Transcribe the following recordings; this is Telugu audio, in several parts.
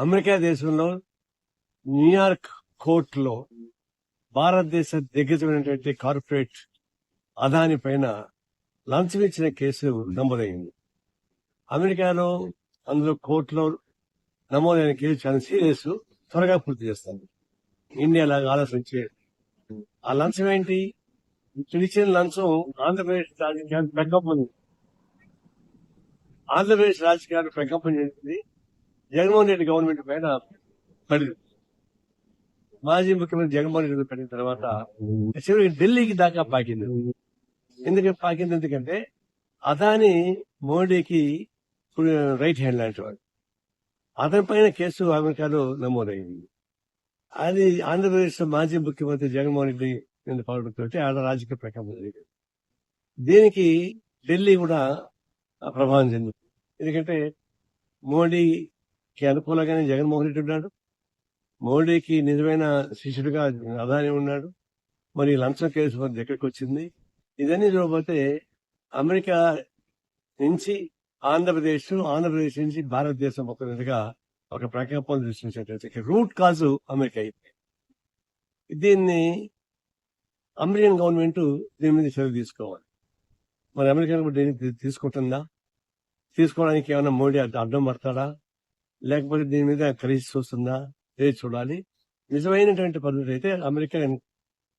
అమెరికా దేశంలో న్యూయార్క్ కోర్టులో భారతదేశ దిగ్గజమైనటువంటి కార్పొరేట్ అదాని పైన లంచం ఇచ్చిన కేసు నమోదైంది. అమెరికాలో అందులో కోర్టులో నమోదైన కేసు చాలా సీరియస్ త్వరగా పూర్తి చేస్తాను. ఇండియా లాగా ఆలోచించే ఆ లంచం ఏంటి? పిలిచిన లంచం ఆంధ్రప్రదేశ్ రాజకీయానికి ప్రకంపన ఆంధ్రప్రదేశ్ రాజకీయానికి ప్రకంపన చేసింది జగన్మోహన్ రెడ్డి గవర్నమెంట్ పైన పడింది. మాజీ ముఖ్యమంత్రి జగన్మోహన్ రెడ్డి పడిన తర్వాత చివరికి ఢిల్లీకి దాకా పాకింది. ఎందుకంటే పాకింది? ఎందుకంటే అదాని మోడీకి రైట్ హ్యాండ్ లాంటి వాడు. అతని పైన కేసు అమెరికాలో నమోదైంది. అది ఆంధ్రప్రదేశ్ మాజీ ముఖ్యమంత్రి జగన్మోహన్ రెడ్డి మీద పడడంతో ఆడ రాజకీయ ప్రకంపన జరిగింది. దీనికి ఢిల్లీ కూడా ప్రభావం చెందింది. ఎందుకంటే మోడీ కి అనుకూలంగానే జగన్మోహన్ రెడ్డి ఉన్నాడు. మోడీకి నిజమైన శిష్యుడిగా అదాని ఉన్నాడు. మరి లంచం కేసు మన దగ్గరికి వచ్చింది ఇదన్నీ చూడబోతే అమెరికా నుంచి ఆంధ్రప్రదేశ్ ఆంధ్రప్రదేశ్ నుంచి భారతదేశం ఒక విధంగా ఒక ప్రకంపన సృష్టించేటట్టు రూట్ కాజు అమెరికా అయింది దీన్ని అమెరికన్ గవర్నమెంట్ దీని మీద చర్య తీసుకోవాలి. మరి అమెరికన్ దీన్ని తీసుకుంటుందా? తీసుకోవడానికి ఏమైనా మోడీ అడ్డం పడతాడా? లేకపోతే దీని మీద క్రైజ్ చూస్తుందా లేదు చూడాలి. నిజమైనటువంటి పద్ధతి అయితే అమెరికన్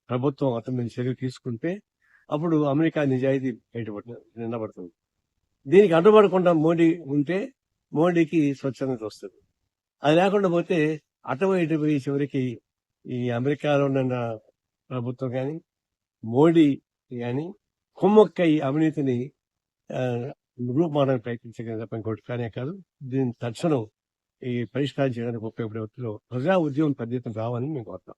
ప్రభుత్వం అతని మీద చర్య తీసుకుంటే అప్పుడు అమెరికా నిజాయితీ బయటపడుతుంది నిలబడుతుంది. దీనికి అడ్డుపడకుండా మోడీ ఉంటే మోడీకి స్వచ్ఛందత వస్తుంది. అది లేకుండా పోతే అటవై ఇటుపోయి చివరికి ఈ అమెరికాలో ఉన్న ప్రభుత్వం కానీ మోడీ కానీ కుమ్మక్కై అవినీతిని ఆ, రూపుమాడానికి ప్రయత్నించగల తప్ప ఇంకోటి కానే కాదు దీని తక్షణం ఈ పరిష్కారం చేయడానికి ఉపయోగపడే ప్రజా ఉద్యమం పెద్ద ఎత్తున రావాలని మేము కోరుతాం